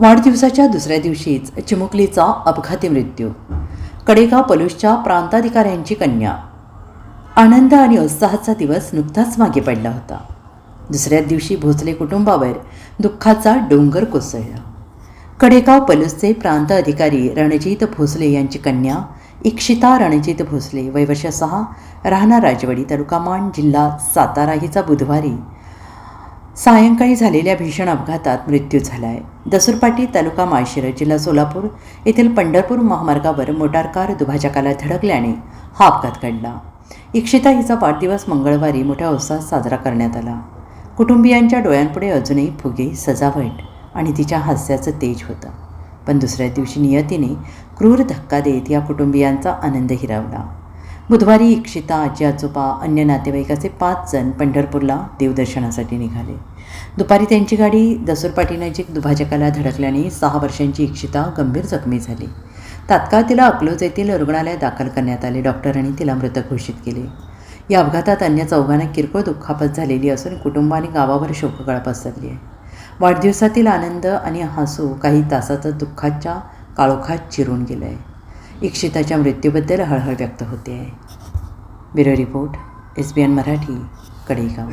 वाढदिवसाच्या दुसऱ्या दिवशीच चिमुकलीचा अपघाती मृत्यू. कडेगाव पलूसच्या प्रांताधिकाऱ्यांची कन्या. आनंद आणि उत्साहाचा दिवस नुकताच मागे पडला होता. दुसऱ्या दिवशी भोसले कुटुंबावर दुःखाचा डोंगर कोसळला. कडेगाव पलूसचे प्रांत अधिकारी रणजित भोसले यांची कन्या इक्षिता रणजित भोसले वय वर्ष सहा राहणार राजवाडी तालुका मान जिल्हा सातारा हिचा बुधवारी सायंकाळी झालेल्या भीषण अपघातात मृत्यू झाला आहे दसुरपाटी तालुका माळशिरस जिल्हा सोलापूर येथील पंढरपूर महामार्गावर मोटारकार दुभाजकाला धडकल्याने हा अपघात घडला. इक्षिता हिचा वाढदिवस मंगळवारी मोठ्या उत्साहात साजरा करण्यात आला. कुटुंबियांच्या डोळ्यांपुढे अजूनही फुगे सजावट आणि तिच्या हास्याचं तेज होतं. पण दुसऱ्या दिवशी नियतीने क्रूर धक्का देत या कुटुंबियांचा आनंद हिरावला. बुधवारी इक्षिता आजी आजोबा अन्य नातेवाईकाचे पाच जण पंढरपूरला देवदर्शनासाठी निघाले. दुपारी त्यांची गाडी दसूरपाटीनजीक दुभाजकाला धडकल्याने सहा वर्षांची इक्षिता गंभीर जखमी झाली. तात्काळ तिला अकलोज येथील रुग्णालयात दाखल करण्यात आले. डॉक्टरांनी तिला मृत घोषित केले. या अपघातात अन्य चौघांना किरकोळ दुःखापत झालेली असून कुटुंबाने गावावर शोककळा पसरली आहे. वाढदिवसातील आनंद आणि हसू काही तासातच दुःखाच्या काळोखात चिरून गेलं आहे इक्षिताच्या मृत्यूबद्दल हळहळ व्यक्त होते. आहे bureau report S B N Marathi Kadegaon.